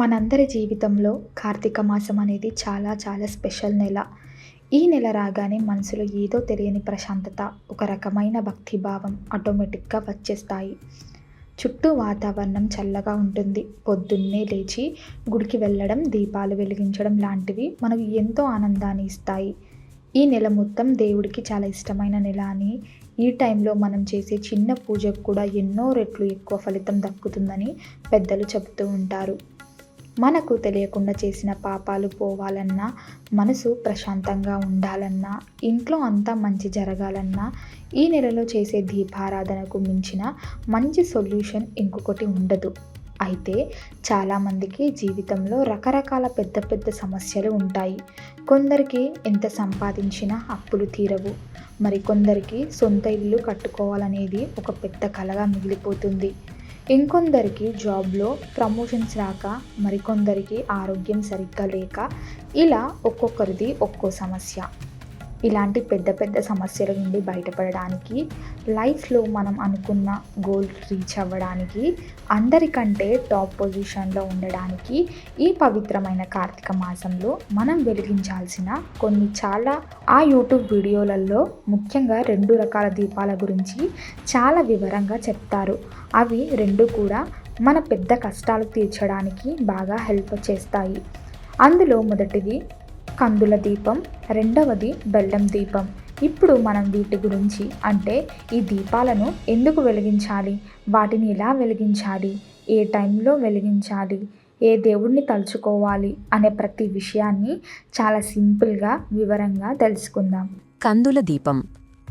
మనందరి జీవితంలో కార్తీక మాసం అనేది చాలా చాలా స్పెషల్ నెల. ఈ నెల రాగానే మనసులో ఏదో తెలియని ప్రశాంతత ఒక రకమైన భక్తిభావం ఆటోమేటిక్గా వచ్చేస్తాయి. చుట్టూ వాతావరణం చల్లగా ఉంటుంది. పొద్దున్నే లేచి గుడికి వెళ్ళడం దీపాలు వెలిగించడం లాంటివి మనకు ఎంతో ఆనందాన్ని ఇస్తాయి. ఈ నెల మొత్తం దేవుడికి చాలా ఇష్టమైన నెల అని ఈ టైంలో మనం చేసే చిన్న పూజకు కూడా ఎన్నో రెట్లు ఎక్కువ ఫలితం దక్కుతుందని పెద్దలు చెబుతూ ఉంటారు. మనకు తెలియకుండా చేసిన పాపాలు పోవాలన్నా మనసు ప్రశాంతంగా ఉండాలన్నా ఇంట్లో అంతా మంచి జరగాలన్నా ఈ నెలలో చేసే దీపారాధనకు మించిన మంచి సొల్యూషన్ ఇంకొకటి ఉండదు. అయితే చాలామందికి జీవితంలో రకరకాల పెద్ద పెద్ద సమస్యలు ఉంటాయి. కొందరికి ఎంత సంపాదించినా అప్పులు తీరవు. మరికొందరికి సొంత ఇల్లు కట్టుకోవాలనేది ఒక పెద్ద కలగా మిగిలిపోతుంది. ఇంకొందరికి జాబ్లో ప్రమోషన్స్ రాక మరికొందరికి ఆరోగ్యం సరిగ్గా లేక ఇలా ఒక్కొక్కరిది ఒక్కో సమస్య. ఇలాంటి పెద్ద పెద్ద సమస్యల నుండి బయటపడడానికి లైఫ్లో మనం అనుకున్న గోల్ రీచ్ అవ్వడానికి అందరికంటే టాప్ పొజిషన్లో ఉండడానికి ఈ పవిత్రమైన కార్తీక మాసంలో మనం వెలిగించాల్సిన కొన్ని చాలా ఆ యూట్యూబ్ వీడియోలలో ముఖ్యంగా రెండు రకాల దీపాల గురించి చాలా వివరంగా చెప్తారు. అవి రెండు కూడా మన పెద్ద కష్టాలు తీర్చడానికి బాగా హెల్ప్ చేస్తాయి. అందులో మొదటిది కందుల దీపం రెండవది బెల్లం దీపం. ఇప్పుడు మనం వీటి గురించి అంటే ఈ దీపాలను ఎందుకు వెలిగించాలి? వాటిని ఎలా వెలిగించాలి? ఏ టైంలో వెలిగించాలి? ఏ దేవుణ్ణి తలుచుకోవాలి? అనే ప్రతి విషయాన్ని చాలా సింపుల్గా వివరంగా తెలుసుకుందాం. కందుల దీపం.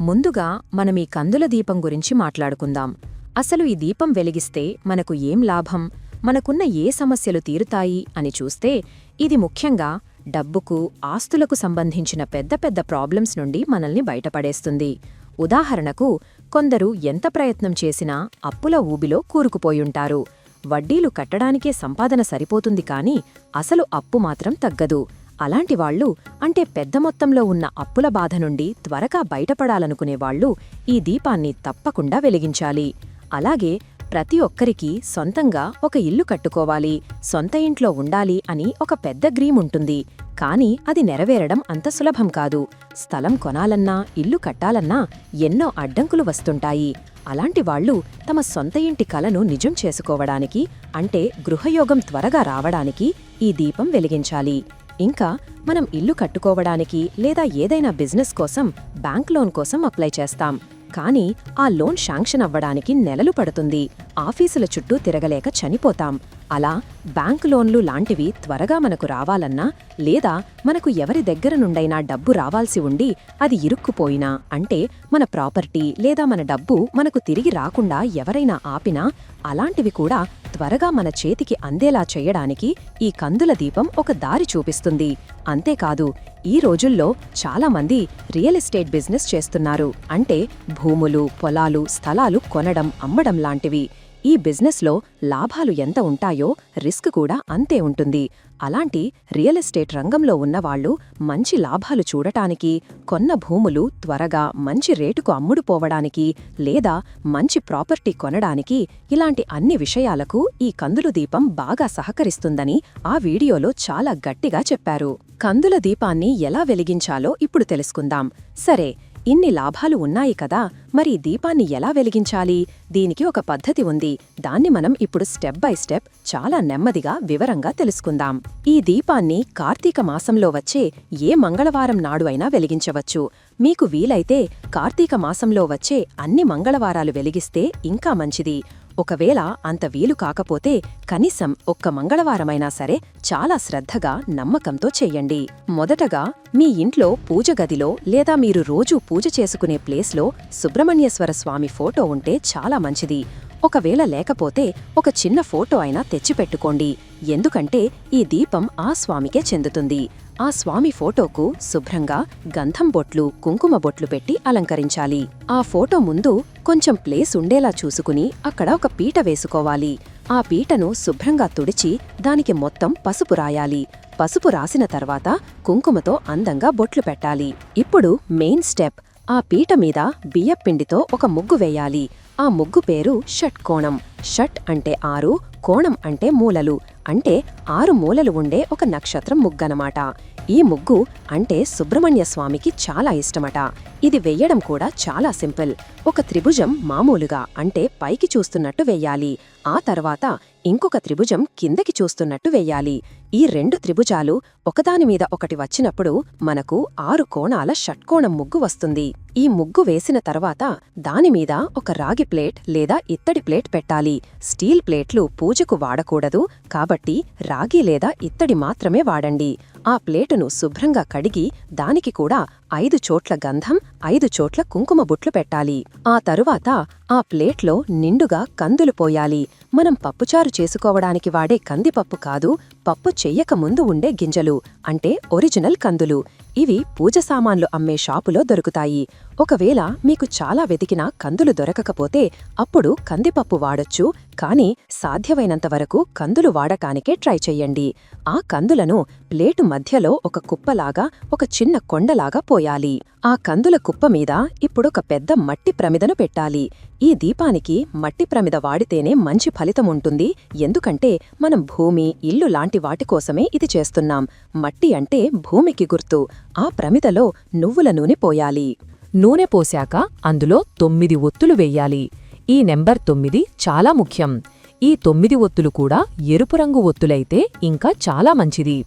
ముందుగా మనం ఈ కందుల దీపం గురించి మాట్లాడుకుందాం. అసలు ఈ దీపం వెలిగిస్తే మనకు ఏం లాభం? మనకున్న ఏ సమస్యలు తీరుతాయి అని చూస్తే ఇది ముఖ్యంగా డబ్బుకు ఆస్తులకు సంబంధించిన పెద్ద పెద్ద ప్రాబ్లమ్స్ నుండి మనల్ని బయటపడేస్తుంది. ఉదాహరణకు కొందరు ఎంత ప్రయత్నం చేసినా అప్పుల ఊబిలో కూరుకుపోయుంటారు. వడ్డీలు కట్టడానికే సంపాదన సరిపోతుంది కాని అసలు అప్పు మాత్రం తగ్గదు. అలాంటి వాళ్ళు అంటే పెద్ద మొత్తంలో ఉన్న అప్పుల బాధ నుండి త్వరగా బయటపడాలనుకునేవాళ్ళు ఈ దీపాన్ని తప్పకుండా వెలిగించాలి. అలాగే ప్రతి ఒక్కరికి సొంతంగా ఒక ఇల్లు కట్టుకోవాలి. సొంత ఇంట్లో ఉండాలి అని ఒక పెద్ద గ్రీమ్ ఉంటుంది. కాని అది నెరవేరడం అంత సులభం కాదు. స్థలం కొనాలన్నా ఇల్లు కట్టాలన్నా ఎన్నో అడ్డంకులు వస్తుంటాయి. అలాంటి వాళ్ళు తమ సొంత ఇంటి కలను నిజం చేసుకోవడానికి అంటే గృహయోగం త్వరగా రావడానికి ఈ దీపం వెలిగించాలి. ఇంకా మనం ఇల్లు కట్టుకోవడానికి లేదా ఏదైనా బిజినెస్ కోసం బ్యాంక్ లోన్ కోసం అప్లై చేస్తాం. కానీ ఆ లోన్ శాంక్షన్ అవ్వడానికి నెలలు పడుతుంది. ఆఫీసుల చుట్టూ తిరగలేక చనిపోతాం. అలా బ్యాంక్ లోన్లు లాంటివి త్వరగా మనకు రావాలన్నా లేదా మనకు ఎవరి దగ్గర నుండైనా డబ్బు రావాల్సి ఉండి అది ఇరుక్కుపోయినా అంటే మన ప్రాపర్టీ లేదా మన డబ్బు మనకు తిరిగి రాకుండా ఎవరైనా ఆపినా అలాంటివి కూడా త్వరగా మన చేతికి అందేలా చేయడానికి ఈ కందుల దీపం ఒక దారి చూపిస్తుంది. అంతేకాదు ఈ రోజుల్లో చాలామంది రియల్ ఎస్టేట్ బిజినెస్ చేస్తున్నారు. అంటే భూములు పొలాలు స్థలాలు కొనడం అమ్మడం లాంటివి. ఈ బిజినెస్లో లాభాలు ఎంత ఉంటాయో రిస్క్ కూడా అంతే ఉంటుంది. అలాంటి రియల్ ఎస్టేట్ రంగంలో ఉన్నవాళ్ళు మంచి లాభాలు చూడటానికి కొన్న భూములు త్వరగా మంచి రేటుకు అమ్ముడుపోవడానికి లేదా మంచి ప్రాపర్టీ కొనడానికి ఇలాంటి అన్ని విషయాలకు ఈ కందుల దీపం బాగా సహకరిస్తుందని ఆ వీడియోలో చాలా గట్టిగా చెప్పారు. కందుల దీపాన్ని ఎలా వెలిగించాలో ఇప్పుడు తెలుసుకుందాం. సరే ఇన్ని లాభాలు ఉన్నాయి కదా మరి దీపాన్ని ఎలా వెలిగించాలి? దీనికి ఒక పద్ధతి ఉంది. దాన్ని మనం ఇప్పుడు స్టెప్ బై స్టెప్ చాలా నెమ్మదిగా వివరంగా తెలుసుకుందాం. ఈ దీపాన్ని కార్తీక మాసంలో వచ్చే ఏ మంగళవారం నాడు అయినా వెలిగించవచ్చు. మీకు వీలైతే కార్తీక మాసంలో వచ్చే అన్ని మంగళవారాలు వెలిగిస్తే ఇంకా మంచిది. ఒకవేళ అంత వీలు కాకపోతే కనీసం ఒక్క మంగళవారమైనా సరే చాలా శ్రద్ధగా నమ్మకంతో చెయ్యండి మొదటగా మీ ఇంట్లో పూజ గదిలో లేదా మీరు రోజూ పూజ చేసుకునే ప్లేస్లో సుబ్రహ్మణ్యేశ్వర స్వామి ఫోటో ఉంటే చాలా మంచిది. ఒకవేళ లేకపోతే ఒక చిన్న ఫోటో అయినా తెచ్చిపెట్టుకోండి. ఎందుకంటే ఈ దీపం ఆ స్వామికే చెందుతుంది. ఆ స్వామి ఫోటోకు శుభ్రంగా గంధం బొట్లు కుంకుమ బొట్లు పెట్టి అలంకరించాలి. ఆ ఫోటో ముందు కొంచెం ప్లేస్ ఉండేలా చూసుకుని అక్కడ ఒక పీట వేసుకోవాలి. ఆ పీటను శుభ్రంగా తుడిచి దానికి మొత్తం పసుపు రాయాలి. పసుపు రాసిన తర్వాత కుంకుమతో అందంగా బొట్లు పెట్టాలి. ఇప్పుడు మెయిన్ స్టెప్ ఆ పీట మీద బియ్యపిండితో ఒక ముగ్గు వేయాలి. ఆ ముగ్గు పేరు షట్కోణం షట్ అంటే ఆరు కోణం అంటే మూలలు. అంటే ఆరు మూలలు ఉండే ఒక నక్షత్రం ముగ్గనమాట. ఈ ముగ్గు అంటే సుబ్రహ్మణ్య స్వామికి చాలా ఇష్టమట. ఇది వెయ్యడం కూడా చాలా సింపుల్. ఒక త్రిభుజం మామూలుగా అంటే పైకి చూస్తున్నట్టు వెయ్యాలి ఆ తర్వాత ఇంకొక త్రిభుజం కిందకి చూస్తున్నట్టు వెయ్యాలి. ఈ రెండు త్రిభుజాలు ఒకదాని మీద ఒకటి వచ్చినప్పుడు మనకు ఆరు కోణాల షట్కోణం ముగ్గు వస్తుంది. ఈ ముగ్గు వేసిన తర్వాత దానిమీద ఒక రాగి ప్లేట్ లేదా ఇత్తడి ప్లేట్ పెట్టాలి. స్టీల్ ప్లేట్లు పూజకు వాడకూడదు కాబట్టి రాగి లేదా ఇత్తడి మాత్రమే వాడండి. ఆ ప్లేటును శుభ్రంగా కడిగి దానికి కూడా ఐదు చోట్ల గంధం ఐదు చోట్ల కుంకుమ బుట్లు పెట్టాలి. ఆ తరువాత ఆ ప్లేట్లో నిండుగా కందులు పోయాలి. మనం పప్పుచారు చేసుకోవడానికి వాడే కందిపప్పు కాదు పప్పు చెయ్యక ముందు ఉండే గింజలు అంటే ఒరిజినల్ కందులు. ఇవి పూజ సామాన్లు అమ్మే షాపులో దొరుకుతాయి. ఒకవేళ మీకు చాలా వెతికినా కందులు దొరకకపోతే అప్పుడు కందిపప్పు వాడొచ్చు కానీ సాధ్యమైనంత వరకు కందులు వాడకానికే ట్రై చెయ్యండి. ఆ కందులను ప్లేటు మధ్యలో ఒక కుప్పలాగా ఒక చిన్న కొండలాగా పోయాలి. ఆ కందుల కుప్ప మీద ఇప్పుడొక పెద్ద మట్టి ప్రమిదను పెట్టాలి. ఈ దీపానికి మట్టి ప్రమిద వాడితేనే మంచి ఫలితం ఉంటుంది. ఎందుకంటే మనం భూమి ఇల్లు లాంటి వాటి కోసమే ఇది చేస్తున్నాం. మట్టి అంటే భూమికి గుర్తు. ఆ ప్రమిదలో నువ్వుల నూనె పోయాలి. నూనె పోశాక అందులో తొమ్మిది ఒత్తులు వెయ్యాలి ఈ నెంబర్ తొమ్మిది చాలా ముఖ్యం. ఈ తొమ్మిది ఒత్తులు కూడా ఎరుపు రంగు ఒత్తులైతే ఇంకా చాలా మంచిది.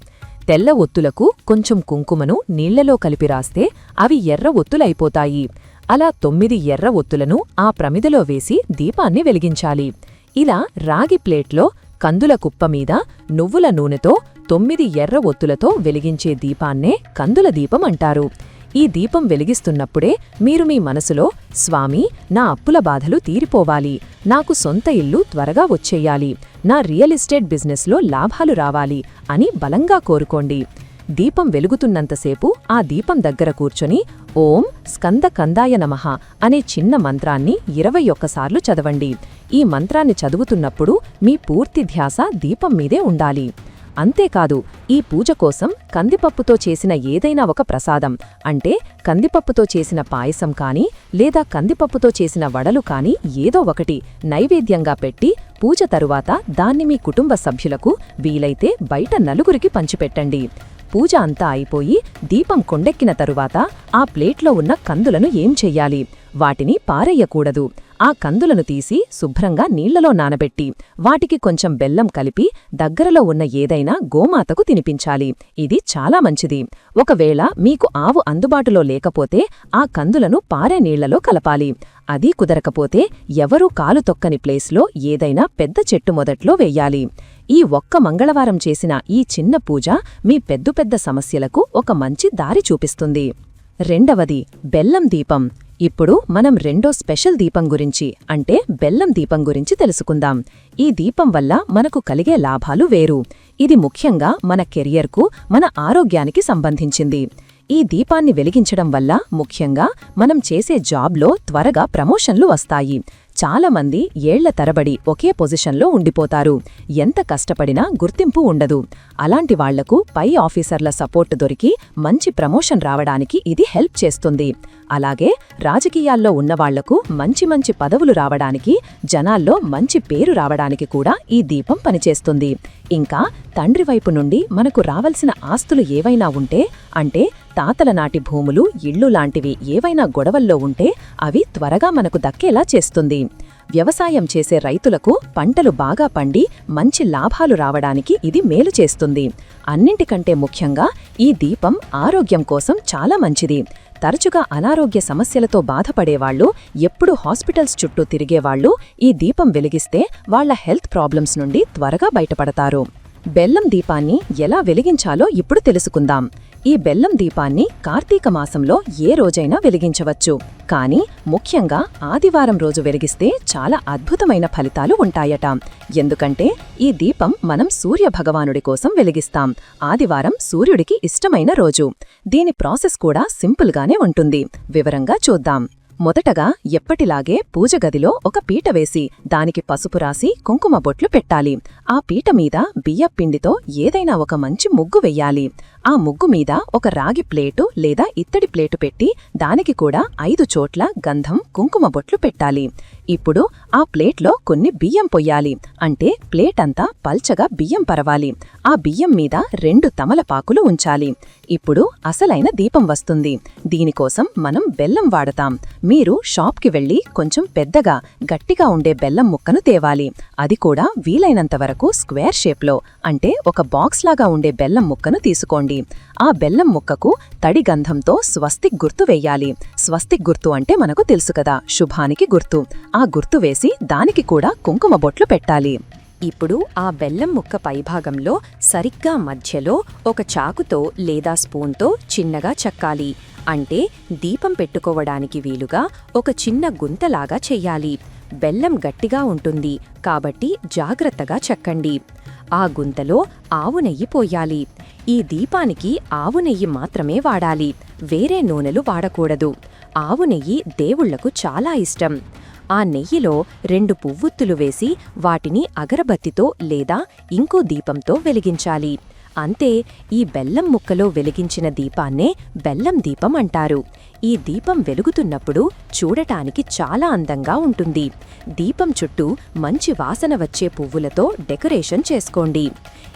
తెల్ల ఒత్తులకు కొంచెం కుంకుమను నీళ్ళలో కలిపి రాస్తే అవి ఎర్ర ఒత్తులైపోతాయి. అలా తొమ్మిది ఎర్ర ఒత్తులను ఆ ప్రమిదలో వేసి దీపాన్ని వెలిగించాలి. ఇలా రాగి ప్లేట్లో కందుల కుప్ప మీద నువ్వుల నూనెతో తొమ్మిది ఎర్ర ఒత్తులతో వెలిగించే దీపాన్నే కందుల దీపం అంటారు. ఈ దీపం వెలిగిస్తున్నప్పుడే మీరు మీ మనసులో స్వామి నా అప్పుల బాధలు తీరిపోవాలి. నాకు సొంత ఇల్లు త్వరగా వచ్చేయాలి. నా రియల్ ఎస్టేట్ బిజినెస్లో లాభాలు రావాలి అని బలంగా కోరుకోండి. దీపం వెలుగుతున్నంతసేపు ఆ దీపం దగ్గర కూర్చొని ఓం స్కంద కందాయ నమః అనే చిన్న మంత్రాన్ని ఇరవై ఒక్కసార్లు చదవండి. ఈ మంత్రాన్ని చదువుతున్నప్పుడు మీ పూర్తి ధ్యాస దీపం మీదే ఉండాలి. అంతేకాదు ఈ పూజ కోసం కందిపప్పుతో చేసిన ఏదైనా ఒక ప్రసాదం అంటే కందిపప్పుతో చేసిన పాయసం కాని లేదా కందిపప్పుతో చేసిన వడలు కాని ఏదో ఒకటి నైవేద్యంగా పెట్టి పూజ తరువాత దాన్ని మీ కుటుంబ సభ్యులకు వీలైతే బయట నలుగురికి పంచిపెట్టండి. పూజ అంతా అయిపోయి దీపం కొండెక్కిన తరువాత ఆ ప్లేట్లో ఉన్న కందులను ఏం చెయ్యాలి? వాటిని పారెయ్యకూడదు ఆ కందులను తీసి శుభ్రంగా నీళ్ళలో నానబెట్టి వాటికి కొంచెం బెల్లం కలిపి దగ్గరలో ఉన్న ఏదైనా గోమాతకు తినిపించాలి. ఇది చాలా మంచిది. ఒకవేళ మీకు ఆవు అందుబాటులో లేకపోతే ఆ కందులను పారే నీళ్ళలో కలపాలి. అదీ కుదరకపోతే ఎవరూ కాలు తొక్కని ప్లేస్లో ఏదైనా పెద్ద చెట్టు మొదట్లో వెయ్యాలి ఈ ఒక్క మంగళవారం చేసిన ఈ చిన్న పూజ మీ పెద్ద పెద్ద సమస్యలకు ఒక మంచి దారి చూపిస్తుంది. రెండవది బెల్లం దీపం. ఇప్పుడు మనం రెండో స్పెషల్ దీపం గురించి అంటే బెల్లం దీపం గురించి తెలుసుకుందాం. ఈ దీపం వల్ల మనకు కలిగే లాభాలు వేరు. ఇది ముఖ్యంగా మన కెరియర్కు మన ఆరోగ్యానికి సంబంధించింది. ఈ దీపాన్ని వెలిగించడం వల్ల ముఖ్యంగా మనం చేసే జాబ్లో త్వరగా ప్రమోషన్లు వస్తాయి. చాలామంది ఏళ్ళ తరబడి ఒకే పొజిషన్లో ఉండిపోతారు. ఎంత కష్టపడినా గుర్తింపు ఉండదు. అలాంటి వాళ్ళకు పై ఆఫీసర్ల సపోర్ట్ దొరికి మంచి ప్రమోషన్ రావడానికి ఇది హెల్ప్ చేస్తుంది. అలాగే రాజకీయాల్లో ఉన్నవాళ్ళకు మంచి మంచి పదవులు రావడానికి జనాల్లో మంచి పేరు రావడానికి కూడా ఈ దీపం పనిచేస్తుంది. ఇంకా తండ్రి వైపు నుండి మనకు రావలసిన ఆస్తులు ఏవైనా ఉంటే అంటే తాతల నాటి భూములు ఇళ్ళు లాంటివి ఏవైనా గొడవల్లో ఉంటే అవి త్వరగా మనకు దక్కేలా చేస్తుంది. వ్యవసాయం చేసే రైతులకు పంటలు బాగా పండి మంచి లాభాలు రావడానికి ఇది మేలు చేస్తుంది. అన్నింటికంటే ముఖ్యంగా ఈ దీపం ఆరోగ్యం కోసం చాలా మంచిది. తరచుగా అనారోగ్య సమస్యలతో బాధపడేవాళ్ళు ఎప్పుడూ హాస్పిటల్స్ చుట్టూ తిరిగేవాళ్ళు ఈ దీపం వెలిగిస్తే వాళ్ళ హెల్త్ ప్రాబ్లమ్స్ నుండి త్వరగా బయటపడతారు. బెల్లం దీపాన్ని ఎలా వెలిగించాలో ఇప్పుడు తెలుసుకుందాం. ఈ బెల్లం దీపాన్ని కార్తీక మాసంలో ఏ రోజైనా వెలిగించవచ్చు. కానీ ముఖ్యంగా ఆదివారం రోజు వెలిగిస్తే చాలా అద్భుతమైన ఫలితాలు ఉంటాయట. ఎందుకంటే ఈ దీపం మనం సూర్య భగవానుడి కోసం వెలిగిస్తాం. ఆదివారం సూర్యుడికి ఇష్టమైన రోజు. దీని ప్రాసెస్ కూడా సింపుల్గానే ఉంటుంది. వివరంగా చూద్దాం. మొదటగా ఎప్పటిలాగే పూజగదిలో ఒక పీట వేసి దానికి పసుపు రాసి కుంకుమ బొట్లు పెట్టాలి. ఆ పీట మీద బియ్యపిండితో ఏదైనా ఒక మంచి ముగ్గు వెయ్యాలి. ఆ ముగ్గు మీద ఒక రాగి ప్లేటు లేదా ఇత్తడి ప్లేటు పెట్టి దానికి కూడా ఐదు చోట్ల గంధం కుంకుమ బొట్లు పెట్టాలి. ఇప్పుడు ఆ ప్లేట్లో కొన్ని బియ్యం పొయ్యాలి. అంటే ప్లేట్ అంతా పల్చగా బియ్యం పరవాలి. ఆ బియ్యం మీద రెండు తమలపాకులు ఉంచాలి. ఇప్పుడు అసలైన దీపం వస్తుంది. దీనికోసం మనం బెల్లం వాడతాం. మీరు షాప్కి వెళ్ళి కొంచెం పెద్దగా గట్టిగా ఉండే బెల్లం ముక్కను తేవాలి. అది కూడా వీలైనంత వరకు స్క్వేర్ షేప్లో. అంటే ఒక బాక్స్ లాగా ఉండే బెల్లం ముక్కను తీసుకోండి. ఆ బెల్లం ముక్కకు తడి గంధంతో స్వస్తిక్ గుర్తు వెయ్యాలి స్వస్తిక్ గుర్తు అంటే మనకు తెలుసు కదా శుభానికి గుర్తు. ఆ గుర్తు వేసి దానికి కూడా కుంకుమ బొట్లు పెట్టాలి. ఇప్పుడు ఆ బెల్లం ముక్క పైభాగంలో సరిగ్గా మధ్యలో ఒక చాకుతో లేదా స్పూన్తో చిన్నగా చెక్కాలి. అంటే దీపం పెట్టుకోవడానికి వీలుగా ఒక చిన్న గుంతలాగా చెయ్యాలి బెల్లం గట్టిగా ఉంటుంది కాబట్టి జాగ్రత్తగా చెక్కండి. ఆ గుంతలో ఆవు నెయ్యి పోయాలి. ఈ దీపానికి ఆవు నెయ్యి మాత్రమే వాడాలి. వేరే నూనెలు వాడకూడదు. ఆవు నెయ్యి దేవుళ్ళకు చాలా ఇష్టం. ఆ నెయ్యిలో రెండు పువ్వొత్తులు వేసి వాటిని అగరబత్తితో లేదా ఇంకో దీపంతో వెలిగించాలి. అంతే ఈ బెల్లం ముక్కలో వెలిగించిన దీపాన్నే బెల్లం దీపం అంటారు. ఈ దీపం వెలుగుతున్నప్పుడు చూడటానికి చాలా అందంగా ఉంటుంది. దీపం చుట్టూ మంచి వాసన వచ్చే పువ్వులతో డెకరేషన్ చేసుకోండి.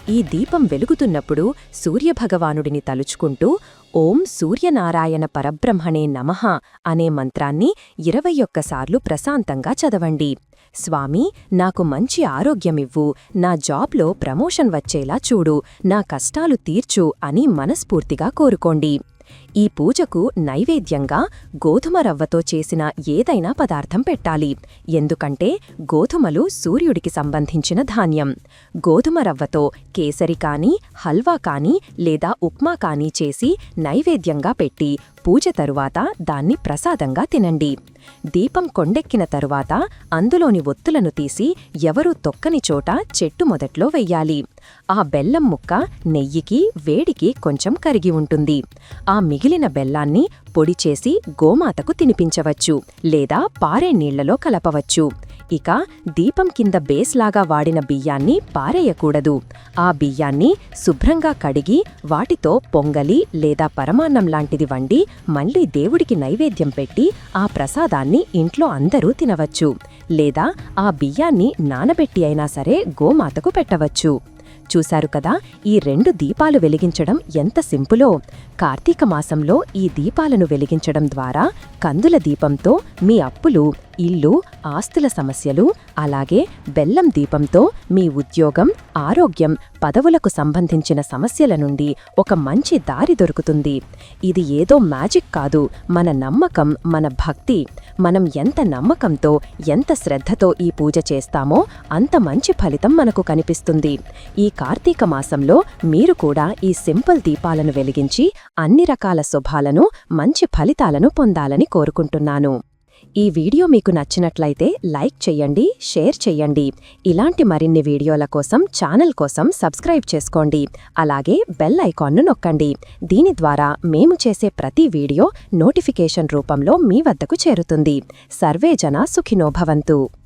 ఈ దీపం వెలుగుతున్నప్పుడు సూర్యభగవానుడిని తలుచుకుంటూ ఓం సూర్యనారాయణ పరబ్రహ్మణే నమః అనే మంత్రాన్ని ఇరవై ఒక్కసార్లు ప్రశాంతంగా చదవండి. స్వామి నాకు మంచి ఆరోగ్యమివ్వు నా జాబ్లో ప్రమోషన్ వచ్చేలా చూడు నా కష్టాలు తీర్చు అని మనస్ఫూర్తిగా కోరుకోండి. ఈ పూజకు నైవేద్యంగా గోధుమ రవ్వతో చేసిన ఏదైనా పదార్థం పెట్టాలి. ఎందుకంటే గోధుమలు సూర్యుడికి సంబంధించిన ధాన్యం. గోధుమ రవ్వతో కేసరి కానీ హల్వా కానీ లేదా ఉప్మా కానీ చేసి నైవేద్యంగా పెట్టి పూజ తరువాత దాన్ని ప్రసాదంగా తినండి. దీపం కొండెక్కిన తరువాత అందులోని ఒత్తులను తీసి ఎవరూ తొక్కని చోట చెట్టు మొదట్లో వెయ్యాలి. ఆ బెల్లం ముక్క నెయ్యికి వేడికి కొంచెం కరిగి ఉంటుంది. ఆ మిగిలిన బెల్లాన్ని పొడి చేసి గోమాతకు తినిపించవచ్చు లేదా పారే నీళ్ళలో కలపవచ్చు. ఇక దీపం కింద బేస్లాగా వాడిన బియ్యాన్ని పారేయకూడదు. ఆ బియ్యాన్ని శుభ్రంగా కడిగి వాటితో పొంగలి లేదా పరమాన్నం లాంటిది వండి మళ్ళీ దేవుడికి నైవేద్యం పెట్టి ఆ ప్రసాదాన్ని ఇంట్లో అందరూ తినవచ్చు లేదా ఆ బియ్యాన్ని నానబెట్టి అయినా సరే గోమాతకు పెట్టవచ్చు. చూశారు కదా ఈ రెండు దీపాలు వెలిగించడం ఎంత సింపులో! కార్తీక మాసంలో ఈ దీపాలను వెలిగించడం ద్వారా కందుల దీపంతో మీ అప్పులు ఇల్లు ఆస్తుల సమస్యలు అలాగే బెల్లం దీపంతో మీ ఉద్యోగం ఆరోగ్యం పదవులకు సంబంధించిన సమస్యల నుండి ఒక మంచి దారి దొరుకుతుంది. ఇది ఏదో మ్యాజిక్ కాదు. మన నమ్మకం మన భక్తి మనం ఎంత నమ్మకంతో ఎంత శ్రద్ధతో ఈ పూజ చేస్తామో అంత మంచి ఫలితం మనకు కనిపిస్తుంది. ఈ కార్తీక మాసంలో మీరు కూడా ఈ సింపుల్ దీపాలను వెలిగించి అన్ని రకాల శుభాలను మంచి ఫలితాలను పొందాలని కోరుకుంటున్నాను. ఈ వీడియో మీకు నచ్చినట్లయితే లైక్ చెయ్యండి షేర్ చెయ్యండి ఇలాంటి మరిన్ని వీడియోల కోసం ఛానల్ కోసం సబ్స్క్రైబ్ చేసుకోండి. అలాగే బెల్ ఐకాన్ను నొక్కండి. దీని ద్వారా మేము చేసే ప్రతి వీడియో నోటిఫికేషన్ రూపంలో మీ వద్దకు చేరుతుంది. సర్వేజన సుఖినోభవంతు